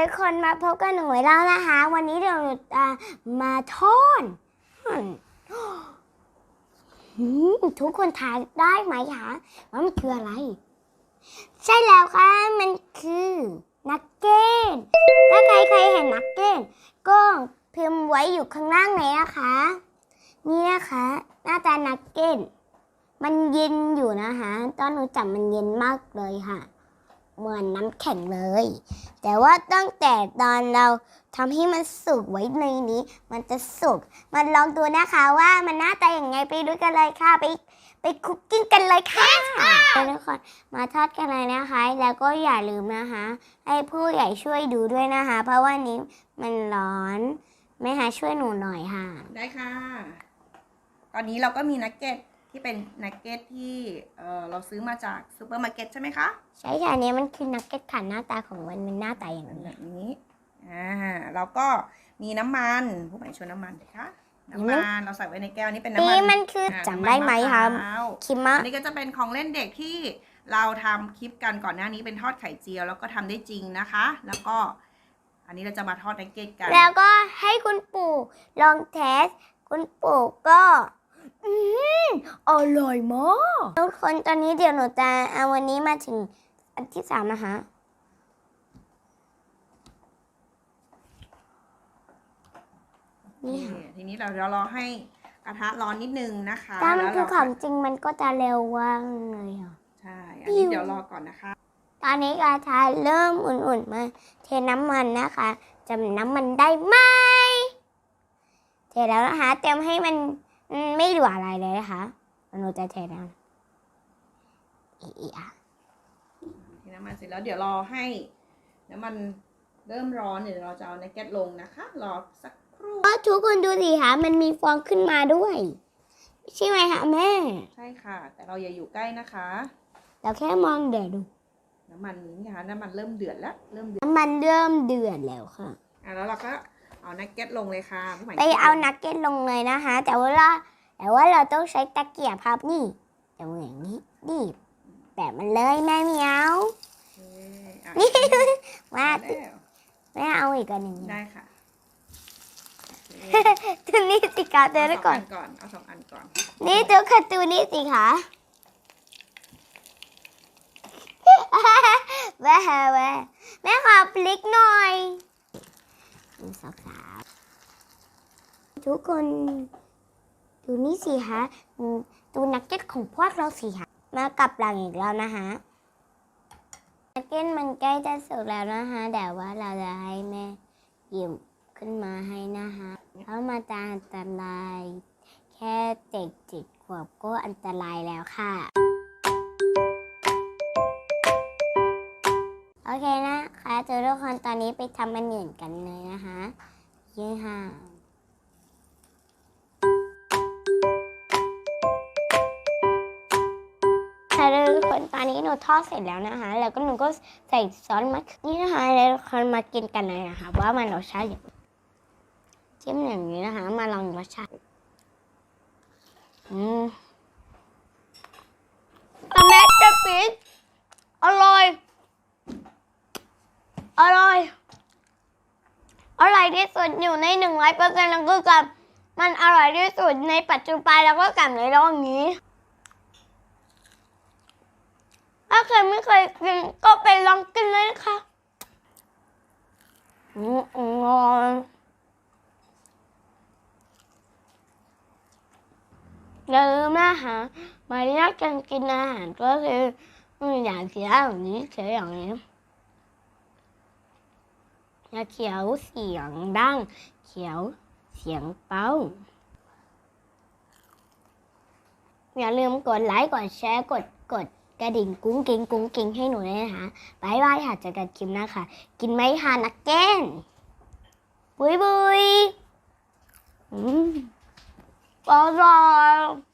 ทุกคนมาพบกันหนูแล้วนะคะ วันนี้เดี๋ยวหนูจะมาทอดอืมอืมทุกคนทายได้ไหมคะว่ามันคืออะไร ใช่แล้วค่ะ มันคือนักเก็ตถ้าใครเคยเห็นนักเก็ตก็พิมพ์ไว้อยู่ข้างล่างเลยนะคะ นี่นะคะ หน้าตานักเก็ตมันเย็นอยู่นะคะ ตอนหนูจับมันเย็นมากเลยค่ะ เหมือนน้ำแข็งเลย แต่ว่าตั้งแต่ตอนเราทำให้มันสุกไว้ในนี้ มันจะสุกมันลองดูนะคะว่ามันหน้าตาอย่างไงไปดูกันเลยค่ะ ไปไปคุกกิ้งกันเลยค่ะทุกคนมาทอดกันเลยนะคะ แล้วก็อย่าลืมนะคะ ให้ผู้ใหญ่ช่วยดูด้วยนะคะ เพราะว่านี้มันร้อนแม่หาช่วยหนูหน่อยค่ะ ได้ค่ะ ตอนนี้เราก็มีนักเก็ต ที่เป็นนักเก็ตที่เอ่อเราซื้อมาจากซูเปอร์มาร์เก็ตใช่ไหมคะใช่ค่ะอันนี้มันคือนักเก็ตค่ะหน้าตาของมันเป็นหน้าตาอย่างแบนี้บนี้อ่าเราก็มีน้ำมันผู้ใหญ่ชวนน้ำมันสิคะน้ำมันเราใส่ไว้ในแก้วนี้เป็นน้ำนี่มันมันคืออ่าจำได้ไหมคะน้ำนมะพร้าวคิมมะอันนี้ก็จะเป็นของเล่นเด็กที่เราทำคลิปกันก่อนหน้านี้เป็นทอดไข่เจียว แล้วก็ทำได้จริงนะคะ แล้วก็ อันนี้เราจะมาทอดนักเก็ตกัน แล้วก็ให้คุณปู่ลองเทส คุณปู่ก็ อืมอร่อยมากทุกคนตอนนี้เดี๋ยวหนูจะเอาวันนี้มาถึงอันที่สามนะคะนี่ค่ะทีนี้เราเดี๋ยวรอให้กระทะร้อนนิดนึงนะคะถ้ามันแล้วคือเราของจริงมันก็จะเร็วว่างเลยค่ะใช่อันนี้เดี๋ยวรอก่อนนะคะ ตอนนี้กระทะเริ่มอุ่นๆมาเทน้ำมันนะคะจำน้ำมันได้ไหมเทแล้วนะคะเตรียมให้มัน ไม่เหลืออะไรเลยนะคะหนูจะเทน้ำอีอีอะทีน้ำมันเสร็จแล้วเดี๋ยวรอให้น้ำมันเริ่มร้อนเดี๋ยวเราจะเอาในแก๊สลงนะคะ รอสักครู่ก็ทุกคนดูสิคะมันมีฟองขึ้นมาด้วย ใช่ไหมคะแม่ ใช่ค่ะ แต่เราอย่าอยู่ใกล้นะคะ เราแค่มองเดี๋ยวดู น้ำมันนี่ค่ะน้ำมันเริ่มเดือดแล้ว เริ่มเดือด น้ำมันเริ่มเดือดแล้วค่ะ อะแล้วเราก็ เอาในแก๊สลงเลยค่ะผู้ใหญ่ไปเอานักเก็ตลงเลยนะคะ แต่ว่าเราแต่ว่าเราต้องใช้ตะเกียบครับนี่แต่ว่าอย่างนี้นี่แต่มันเลยแม่เหมียวโอเคอะนี่ว่าแล้วแม่เอาอีกอันหนึ่งได้ค่ะโอเคตัวนี้สิคะเดี๋ยวเอาสก่อองนอันก่อน เอาสองอันก่อน นี่ตัวการ์ตูนนี่สิคะแม่แม่แม่ขอพลิกหน่อยหนึ่ง สองสามทุกคนดูนี่สิคะดูนักเก็ตของพวกเราสิคะมากับหลังอีกแล้วนะคะนักเก็ตมันใกล้จะสุกแล้วนะคะแต่ว่าเราจะให้แม่หยิบขึ้นมาให้นะคะเพราะมาจะอันตราย แค่เด็กจิตขวบก็อันตรายแล้วค่ะ เคนะคะเจอทุกคนตอนนี้ไปทำมันอื่นกันเลยนะคะยี่ห้าค่ะทุกคนตอนนี้หนูทอดเสร็จแล้วนะคะ แล้วก็หนูก็ใส่ซอสมะเขือนี่นะคะแล้วทุกคนมากินกันเลยนะคะ ว่ามันรสชาติอย่างจิ้มอย่างนี้นะคะ มาลองรสชาติอืมอเมสเตอร์ฟิชอร่อย อร่อย อร่อยที่ สุดอยู่ในหนึ่งร้อยเปอร์เซ็นต์แล้วก็กับมันอร่อยที่สุดในปัจจุบันแล้วก็กับในโลกนี้ ถ้าใครไม่เคยกินก็ไปลองกินเลยนะคะอืมอร่อยอย่าลืมนะคะมาเรียกกันกินอาหารก็คืออย่างเขียอย่างนี้เขียอย่างนี้ ยาเขียวเสียงดัง เขียวเสียงเบาอย่าลืมกดไลค์ กดแชร์ กดกดกระดิ่งกุ้งกิ้งกุ้งกิ้งให้หนูด้วยนะคะบายบายค่ะเจอกันคลิปหน้าค่ะ กินไหมคะนักเก้นบุยบุยอืมอร่อย